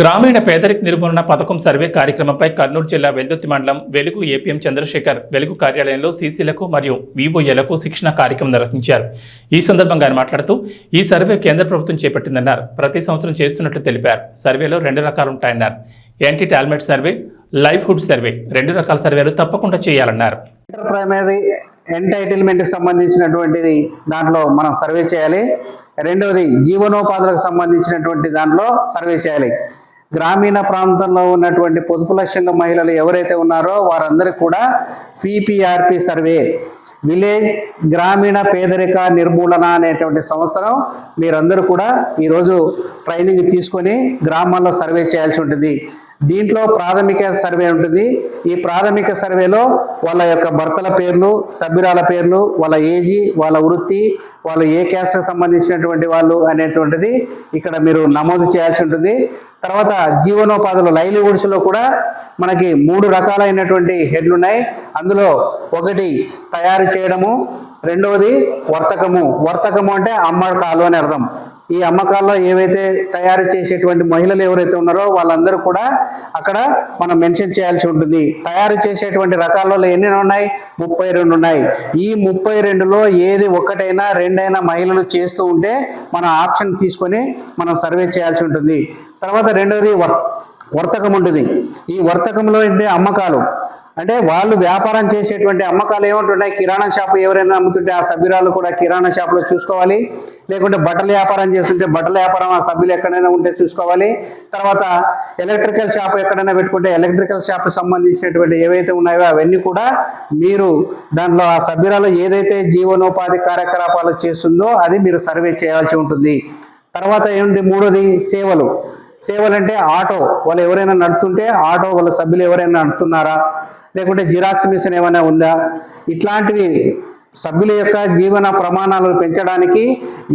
గ్రామీణ పేదరిక నిర్మూలన పథకం సర్వే కార్యక్రమంపై కర్నూలు జిల్లా వెల్దుర్తి మండలం వెలుగు ఏపీఎం చంద్రశేఖర్ వెలుగు కార్యాలయంలో సీసీలకు మరియు వివోఏలకు శిక్షణ కార్యక్రమం నిర్వహించారు. ఈ సందర్భంగా ఆయన మాట్లాడుతూ ఈ సర్వే కేంద్ర ప్రభుత్వం చేపట్టిందన్నారు. ప్రతి సంవత్సరం చేస్తున్నట్లు తెలిపారు. సర్వేలో రెండు రకాలు ఉంటాయన్నారు. Entitlement survey livelihood survey రెండు రకాల సర్వేలు తప్పకుండా చేయాలన్నారు. ప్రైమరీ ఎంటైటిల్మెంట్కి సంబంధించినటువంటిది దాంట్లో మనం సర్వే చేయాలి. రెండవది జీవనోపాధులకు సంబంధించినటువంటి దాంట్లో సర్వే చేయాలి. గ్రామీణ ప్రాంతంలో ఉన్నటువంటి పొదుపు లక్ష్యంలో మహిళలు ఎవరైతే ఉన్నారో వారందరికీ కూడా పిపిఆర్పి సర్వే విలేజ్ గ్రామీణ పేదరిక నిర్మూలన అనేటువంటి సంవత్సరం మీరందరూ కూడా ఈరోజు ట్రైనింగ్ తీసుకొని గ్రామాల్లో సర్వే చేయాల్సి ఉంటుంది. దీంట్లో ప్రాథమిక సర్వే ఉంటుంది. ఈ ప్రాథమిక సర్వేలో వాళ్ళ యొక్క భర్తల పేర్లు సభ్యురాల పేర్లు వాళ్ళ ఏజీ వాళ్ళ వృత్తి వాళ్ళు ఏ క్యాస్ట్కి సంబంధించినటువంటి వాళ్ళు అనేటువంటిది ఇక్కడ మీరు నమోదు చేయాల్సి ఉంటుంది. తర్వాత జీవనోపాధులు లైవ్లీవుడ్స్లో కూడా మనకి మూడు రకాలైనటువంటి హెడ్లు ఉన్నాయి. అందులో ఒకటి తయారు చేయడము రెండవది వర్తకము. వర్తకము అంటే అమ్మకాలు అని అర్థం. ఈ అమ్మకాల్లో ఏవైతే తయారు చేసేటువంటి మహిళలు ఎవరైతే ఉన్నారో వాళ్ళందరూ కూడా అక్కడ మనం మెన్షన్ చేయాల్సి ఉంటుంది. తయారు చేసేటువంటి రకాలలో ఎన్ని ఉన్నాయి? ముప్పై రెండు ఉన్నాయి. ఈ ముప్పై రెండులో ఏది ఒకటైనా రెండైనా మహిళలు చేస్తూ ఉంటే మనం ఆప్షన్ తీసుకొని మనం సర్వే చేయాల్సి ఉంటుంది. తర్వాత రెండవది వర్ వర్తకం ఉంటుంది. ఈ వర్తకంలో ఏంటి? అమ్మకాలు. అంటే వాళ్ళు వ్యాపారం చేసేటువంటి అమ్మకాలు ఏమంటుంటాయి కిరాణా షాప్ ఎవరైనా అమ్ముతుంటే ఆ సభ్యురాలు కూడా కిరాణా షాప్లో చూసుకోవాలి. లేకుంటే బట్టల వ్యాపారం చేస్తుంటే బట్టల వ్యాపారం ఆ సభ్యులు ఎక్కడైనా ఉంటే చూసుకోవాలి. తర్వాత ఎలక్ట్రికల్ షాప్ ఎక్కడైనా పెట్టుకుంటే ఎలక్ట్రికల్ షాప్ సంబంధించినటువంటి ఏవైతే ఉన్నాయో అవన్నీ కూడా మీరు దాంట్లో ఆ సభ్యురాలు ఏదైతే జీవనోపాధి కార్యకలాపాలు చేస్తుందో అది మీరు సర్వే చేయాల్సి ఉంటుంది. తర్వాత ఏంటి మూడోది సేవలు. సేవలు అంటే ఆటో వాళ్ళు ఎవరైనా నడుపుతుంటే ఆటో వాళ్ళ సభ్యులు ఎవరైనా నడుపుతున్నారా? లేకుంటే జిరాక్స్ మిషన్ ఏమైనా ఉందా? ఇట్లాంటివి సభ్యుల యొక్క జీవన ప్రమాణాలను పెంచడానికి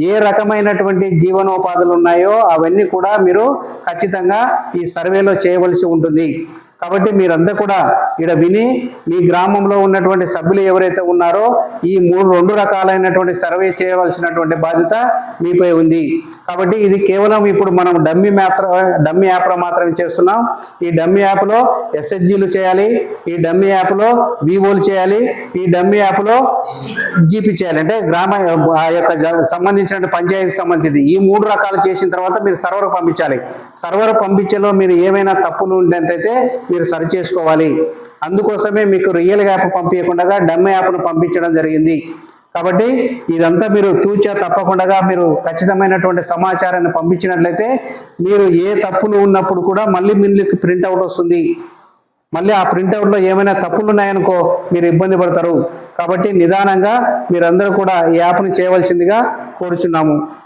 ఏ రకమైనటువంటి జీవనోపాధులు ఉన్నాయో అవన్నీ కూడా మీరు ఖచ్చితంగా ఈ సర్వేలో చేయవలసి ఉంటుంది. కాబట్టి మీరందరూ కూడా ఇక్కడ విని మీ గ్రామంలో ఉన్నటువంటి సభ్యులు ఎవరైతే ఉన్నారో ఈ మూడు రెండు రకాలైనటువంటి సర్వే చేయవలసినటువంటి బాధ్యత మీపై ఉంది. కాబట్టి ఇది కేవలం ఇప్పుడు మనం డమ్మీ మ్యాప్ డమ్మీ యాప్లో మాత్రమే చేస్తున్నాం. ఈ డమ్మీ యాప్లో ఎస్హెచ్జీలు చేయాలి ఈ డమ్మీ యాప్లో వివోలు చేయాలి ఈ డమ్మీ యాప్లో జీపీ చేయాలి. అంటే గ్రామ ఆ యొక్క సంబంధించిన పంచాయతీకి సంబంధించింది. ఈ మూడు రకాలు చేసిన తర్వాత మీరు సర్వర్ పంపించాలి. సర్వర్ పంపించేలో మీరు ఏమైనా తప్పులు ఉన్నట్టయితే మీరు సరి చేసుకోవాలి. అందుకోసమే మీకు రియల్ యాప్ పంపించకుండా డమ్ యాప్ను పంపించడం జరిగింది. కాబట్టి ఇదంతా మీరు తూచా తప్పకుండా మీరు ఖచ్చితమైనటువంటి సమాచారాన్ని పంపించినట్లయితే మీరు ఏ తప్పులు ఉన్నప్పుడు కూడా మళ్ళీ మీకు ప్రింట్అవుట్ వస్తుంది. మళ్ళీ ఆ ప్రింట్అవుట్లో ఏమైనా తప్పులు ఉన్నాయనుకో మీరు ఇబ్బంది పడతారు. కాబట్టి నిదానంగా మీరందరూ కూడా ఈ యాప్ని చేయవలసిందిగా కోరుచున్నాము.